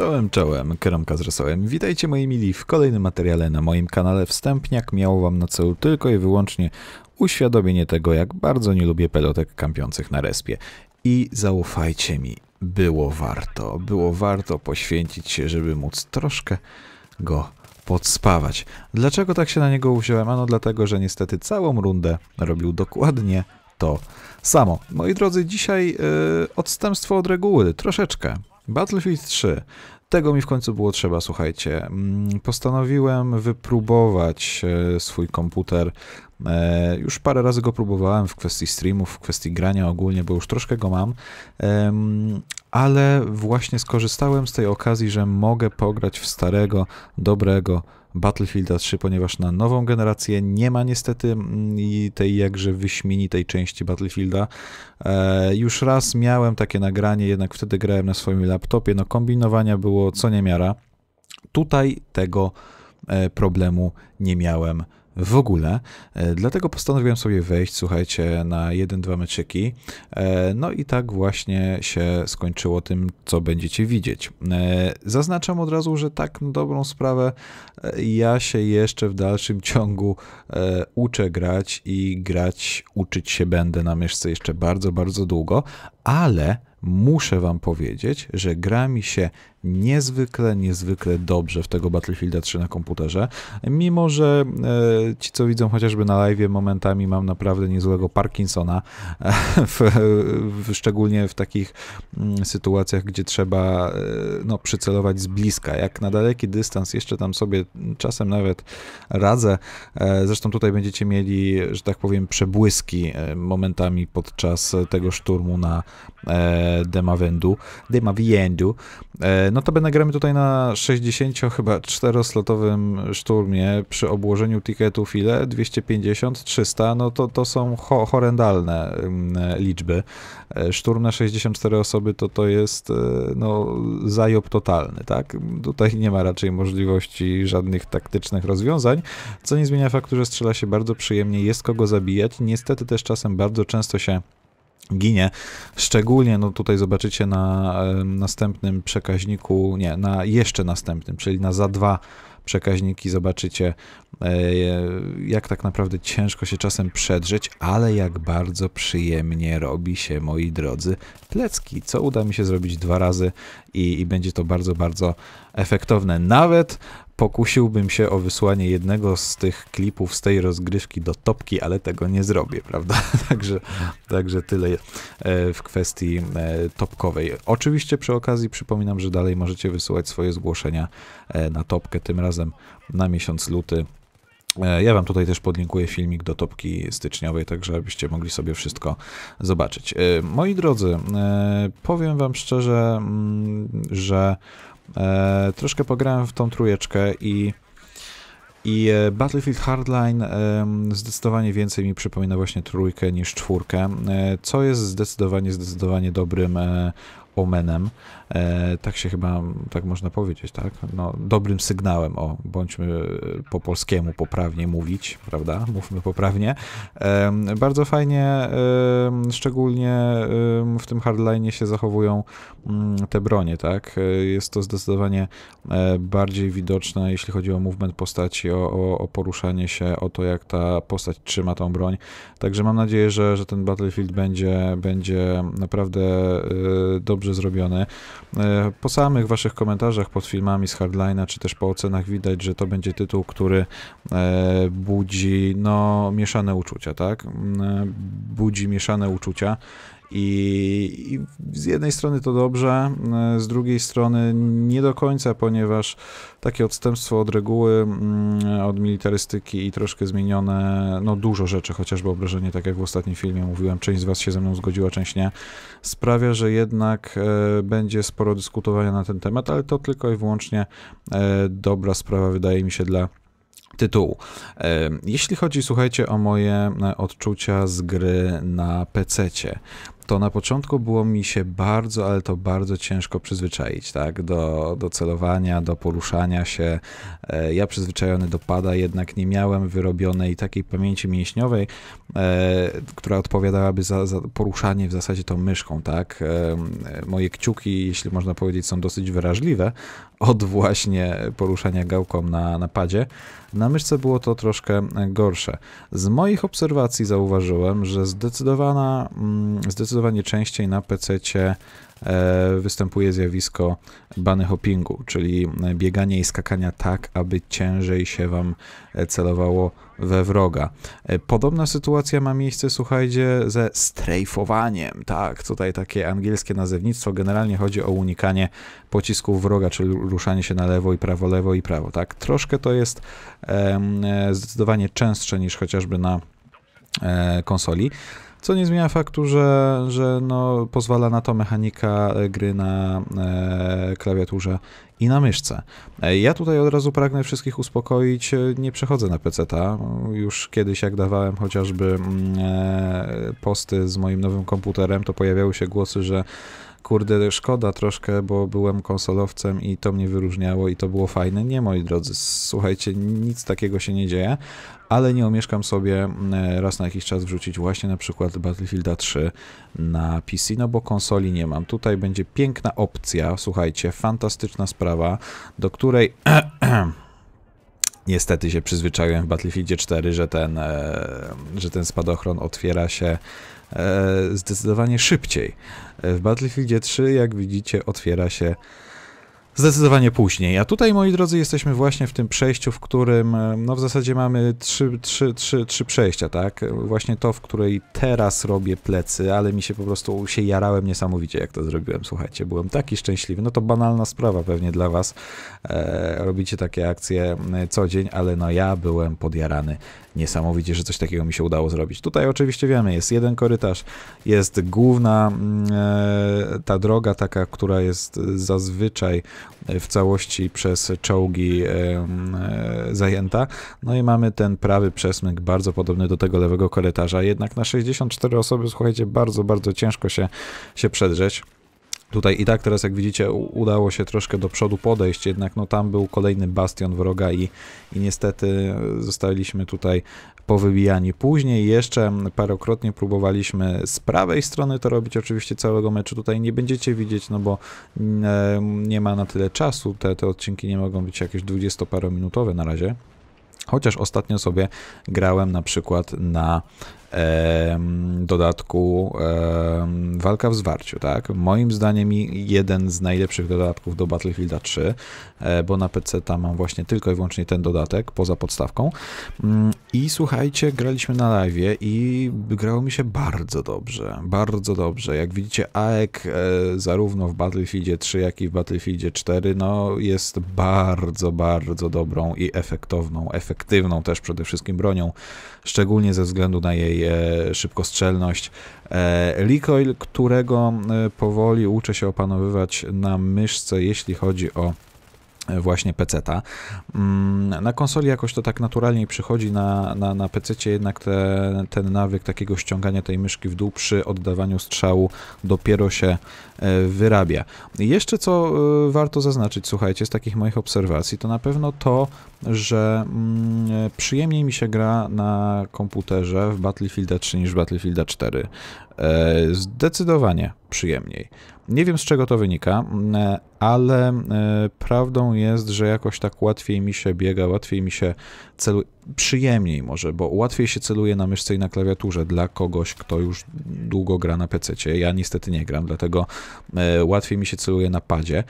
Czołem, czołem, Kromka z Rosołem. Witajcie moi mili w kolejnym materiale na moim kanale Wstępniak. Miał wam na celu tylko i wyłącznie uświadomienie tego, jak bardzo nie lubię pelotek kampiących na respie. I zaufajcie mi, było warto, było warto poświęcić się, żeby móc troszkę go podspawać. Dlaczego tak się na niego uwziąłem? Ano dlatego, że niestety całą rundę robił dokładnie to samo. Moi drodzy, dzisiaj yy, odstępstwo od reguły, troszeczkę. Battlefield 3. Tego mi w końcu było trzeba, słuchajcie. Mm, Postanowiłem wypróbować e, swój komputer. E, Już parę razy go próbowałem w kwestii streamów, w kwestii grania ogólnie, bo już troszkę go mam. Ale właśnie skorzystałem z tej okazji, że mogę pograć w starego, dobrego Battlefielda 3, ponieważ na nową generację nie ma niestety mm, tej jakże wyśmienitej części Battlefielda. E, już raz miałem takie nagranie, jednak wtedy grałem na swoim laptopie. No kombinowania było co niemiara. Tutaj tego e, problemu nie miałem w ogóle. E, Dlatego postanowiłem sobie wejść, słuchajcie, na jeden, dwa meczyki. E, No i tak właśnie się skończyło tym, co będziecie widzieć. E, Zaznaczam od razu, że tak na dobrą sprawę ja się jeszcze w dalszym ciągu uczę grać i grać, uczyć się będę na myszce jeszcze bardzo, bardzo długo, ale muszę wam powiedzieć, że gra mi się niezwykle, niezwykle dobrze w tego Battlefielda 3 na komputerze, mimo że e, ci, co widzą chociażby na live, momentami mam naprawdę niezłego Parkinsona, e, w, w, szczególnie w takich mm, sytuacjach, gdzie trzeba e, no, przycelować z bliska, jak na daleki dystans, jeszcze tam sobie czasem nawet radzę, e, zresztą tutaj będziecie mieli, że tak powiem, przebłyski e, momentami podczas tego szturmu na e, Demavendu, Demaviendu, e, no to będę gramy tutaj na 60 chyba 4-slotowym szturmie przy obłożeniu ticketów ile? 250, 300, no to, to są ho horrendalne ym, liczby. E, Szturm na 64 osoby to to jest e, no zajob totalny, tak? Tutaj nie ma raczej możliwości żadnych taktycznych rozwiązań, co nie zmienia faktu, że strzela się bardzo przyjemnie, jest kogo zabijać. Niestety też czasem bardzo często się ginie. Szczególnie, no tutaj zobaczycie na e, następnym przekaźniku, nie, na jeszcze następnym, czyli na za dwa przekaźniki zobaczycie, e, jak tak naprawdę ciężko się czasem przedrzeć, ale jak bardzo przyjemnie robi się, moi drodzy, plecki, co uda mi się zrobić dwa razy i, i będzie to bardzo, bardzo efektowne. Nawet pokusiłbym się o wysłanie jednego z tych klipów z tej rozgrywki do topki, ale tego nie zrobię, prawda? Także, także tyle e, w kwestii e, topkowej. Oczywiście przy okazji przypominam, że dalej możecie wysyłać swoje zgłoszenia e, na topkę, tym razem na miesiąc luty. Ja Wam tutaj też podlinkuję filmik do topki styczniowej, tak żebyście mogli sobie wszystko zobaczyć. Moi drodzy, powiem Wam szczerze, mm, że e, troszkę pograłem w tą trójeczkę i i e, Battlefield Hardline em, zdecydowanie więcej mi przypomina właśnie trójkę niż czwórkę, e, co jest zdecydowanie, zdecydowanie dobrym e, omenem. E, tak się chyba, tak można powiedzieć, tak? No, dobrym sygnałem, o, bądźmy po polskiemu poprawnie mówić, prawda? Mówmy poprawnie. Bardzo fajnie, szczególnie w tym hardline się zachowują mm, te bronie, tak? E, Jest to zdecydowanie e, bardziej widoczne, jeśli chodzi o movement postaci, o, o, o poruszanie się, o to, jak ta postać trzyma tą broń. Także mam nadzieję, że, że ten Battlefield będzie, będzie naprawdę e, dobrze zrobiony. E, Po samych waszych komentarzach pod filmami z Hardline'a, czy też po ocenach widać, że to będzie tytuł, który e, budzi no, mieszane uczucia, tak? E, Budzi mieszane uczucia. I, I z jednej strony to dobrze, e, z drugiej strony nie do końca, ponieważ takie odstępstwo od reguły, mm, od militarystyki i troszkę zmienione, no dużo rzeczy, chociażby obrażenie, tak jak w ostatnim filmie mówiłem, część z Was się ze mną zgodziła, część nie, sprawia, że jednak e, będzie sporo dyskutowania na ten temat, ale to tylko i wyłącznie e, dobra sprawa, wydaje mi się, dla tytułu. Jeśli chodzi, słuchajcie, o moje odczucia z gry na PC-cie, to na początku było mi się bardzo, ale to bardzo ciężko przyzwyczaić, tak, do, do celowania, do poruszania się. E, ja przyzwyczajony do pada jednak nie miałem wyrobionej takiej pamięci mięśniowej, e, która odpowiadałaby za, za, poruszanie w zasadzie tą myszką, tak. E, moje kciuki, jeśli można powiedzieć, są dosyć wyraźliwe od właśnie poruszania gałką na, na padzie. Na myszce było to troszkę gorsze. Z moich obserwacji zauważyłem, że zdecydowana, mm, zdecydowanie częściej na PC E, występuje zjawisko bunny hoppingu, czyli biegania i skakania tak, aby ciężej się wam e, celowało we wroga. E, podobna sytuacja ma miejsce, słuchajcie, ze strajfowaniem. Tak, tutaj takie angielskie nazewnictwo. Generalnie chodzi o unikanie pocisków wroga, czyli ruszanie się na lewo i prawo, lewo i prawo. Tak, troszkę to jest zdecydowanie częstsze niż chociażby na konsoli co nie zmienia faktu, że, że no, pozwala na to mechanika e, gry na e, klawiaturze i na myszce. E, ja tutaj od razu pragnę wszystkich uspokoić, e, nie przechodzę na PC-ta. Już kiedyś jak dawałem chociażby mm, posty z moim nowym komputerem, to pojawiały się głosy, że kurde, szkoda troszkę, bo byłem konsolowcem i to mnie wyróżniało i to było fajne. Nie, moi drodzy, słuchajcie, nic takiego się nie dzieje, ale nie omieszkam sobie mm, raz na jakiś czas wrzucić właśnie na przykład Battlefielda 3 na PC, no bo konsoli nie mam. Tutaj będzie piękna opcja, słuchajcie, fantastyczna sprawa, do której niestety się przyzwyczaiłem w Battlefieldzie 4, że ten, e, że ten spadochron otwiera się e, zdecydowanie szybciej. W Battlefieldzie 3, jak widzicie, otwiera się Zdecydowanie później. A tutaj, moi drodzy, jesteśmy właśnie w tym przejściu, w którym, e, no w zasadzie mamy trzy, trzy, trzy, trzy przejścia, tak? Właśnie to, w której teraz robię plecy, ale mi się po prostu się jarałem niesamowicie, jak to zrobiłem. Słuchajcie, byłem taki szczęśliwy. No to banalna sprawa pewnie dla was. E, robicie takie akcje co dzień, ale no ja byłem podjarany niesamowicie, że coś takiego mi się udało zrobić. Tutaj oczywiście wiemy, jest jeden korytarz, jest główna e, ta droga taka, która jest zazwyczaj w całości przez czołgi e, zajęta. No i mamy ten prawy przesmyk, bardzo podobny do tego lewego korytarza. Jednak na 64 osoby, słuchajcie, bardzo, bardzo ciężko się, się przedrzeć. Tutaj i tak teraz, jak widzicie, udało się troszkę do przodu podejść, jednak no tam był kolejny bastion wroga i, i niestety zostaliśmy tutaj powybijani. Później jeszcze parokrotnie próbowaliśmy z prawej strony to robić, oczywiście całego meczu tutaj nie będziecie widzieć, no bo e, nie ma na tyle czasu, te, te odcinki nie mogą być jakieś 20-parominutowe na razie. Chociaż ostatnio sobie grałem na przykład na dodatku Walka w Zwarciu, tak? Moim zdaniem jeden z najlepszych dodatków do Battlefielda 3, e, bo na PC tam mam właśnie tylko i wyłącznie ten dodatek, poza podstawką. Mm, I słuchajcie, graliśmy na live i grało mi się bardzo dobrze, bardzo dobrze. Jak widzicie, AEK e, zarówno w Battlefieldzie 3, jak i w Battlefieldzie 4, no jest bardzo, bardzo dobrą i efektowną, efektywną też przede wszystkim bronią, szczególnie ze względu na jej E, szybkostrzelność. Recoil, którego e, powoli uczę się opanowywać na myszce, jeśli chodzi o właśnie PC-ta. Mm, na konsoli jakoś to tak naturalnie przychodzi, na, na, na PC-cie jednak te, ten nawyk takiego ściągania tej myszki w dół przy oddawaniu strzału dopiero się e, wyrabia. Jeszcze co e, warto zaznaczyć, słuchajcie, z takich moich obserwacji, to na pewno to, że mm, przyjemniej mi się gra na komputerze w Battlefield 3 niż w Battlefield 4. E, zdecydowanie przyjemniej. Nie wiem z czego to wynika, ale e, prawdą jest, że jakoś tak łatwiej mi się biega, łatwiej mi się celuje, przyjemniej może, bo łatwiej się celuje na myszce i na klawiaturze dla kogoś, kto już długo gra na PC. Ja niestety nie gram, dlatego e, łatwiej mi się celuje na padzie,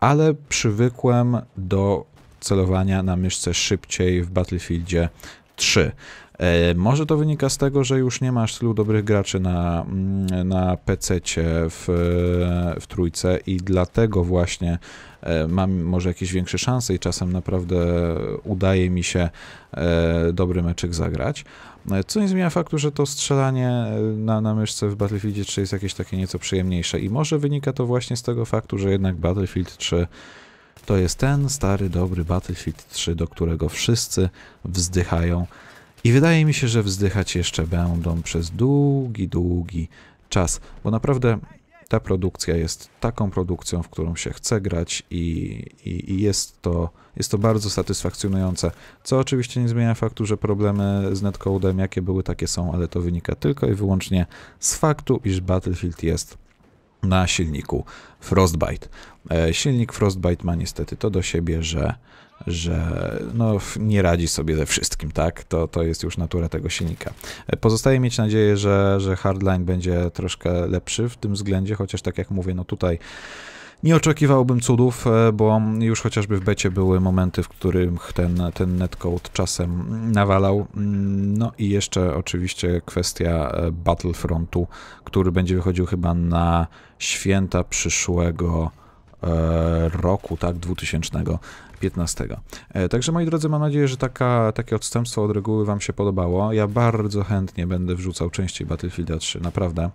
ale przywykłem do celowania na myszce szybciej w Battlefieldzie 3. E, może to wynika z tego, że już nie masz tylu dobrych graczy na, mm, na PC w, w trójce i dlatego właśnie e, mam może jakieś większe szanse i czasem naprawdę udaje mi się e, dobry meczek zagrać. Co nie zmienia faktu, że to strzelanie na, na myszce w Battlefield 3 jest jakieś takie nieco przyjemniejsze i może wynika to właśnie z tego faktu, że jednak Battlefield 3 to jest ten stary, dobry Battlefield 3, do którego wszyscy wzdychają. I wydaje mi się, że wzdychać jeszcze będą przez długi, długi czas, bo naprawdę ta produkcja jest taką produkcją, w którą się chce grać i, i, i, jest, to, jest to bardzo satysfakcjonujące, co oczywiście nie zmienia faktu, że problemy z netcodem jakie były, takie są, ale to wynika tylko i wyłącznie z faktu, iż Battlefield jest na silniku Frostbite. E, silnik Frostbite ma niestety to do siebie, że że no, nie radzi sobie ze wszystkim, tak? To, to jest już natura tego silnika. Pozostaje mieć nadzieję, że, że Hardline będzie troszkę lepszy w tym względzie, chociaż tak jak mówię, no tutaj nie oczekiwałbym cudów, e, bo już chociażby w becie były momenty, w których ten, ten netcode czasem nawalał. Mm, no i jeszcze oczywiście kwestia e, Battlefrontu, który będzie wychodził chyba na święta przyszłego e, roku, tak, 2000 15. E, także moi drodzy, mam nadzieję, że taka, takie odstępstwo od reguły Wam się podobało. Ja bardzo chętnie będę wrzucał częściej Battlefield 3, naprawdę.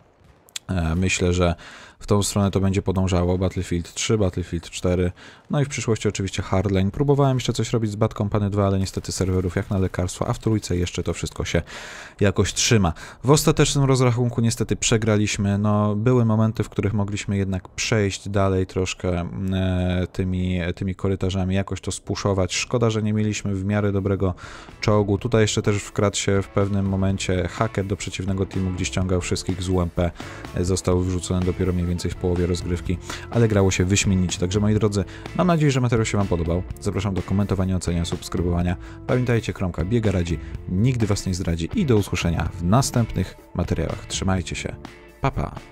Myślę, że w tą stronę to będzie podążało. Battlefield 3, Battlefield 4, no i w przyszłości oczywiście Hardline. Próbowałem jeszcze coś robić z Bad Company 2, ale niestety serwerów jak na lekarstwo, a w trójce jeszcze to wszystko się jakoś trzyma. W ostatecznym rozrachunku niestety przegraliśmy. No, były momenty, w których mogliśmy jednak przejść dalej troszkę e, tymi, tymi korytarzami, jakoś to spuszować. Szkoda, że nie mieliśmy w miarę dobrego czołgu. Tutaj jeszcze też wkradł się w pewnym momencie haker do przeciwnego teamu, gdzie ściągał wszystkich z UMP. Został wrzucony dopiero mniej więcej w połowie rozgrywki, ale grało się wyśmienicie. Także moi drodzy, mam nadzieję, że materiał się Wam podobał. Zapraszam do komentowania, oceniania, subskrybowania. Pamiętajcie, Kromka biega radzi, nigdy Was nie zdradzi i do usłyszenia w następnych materiałach. Trzymajcie się. Pa, pa.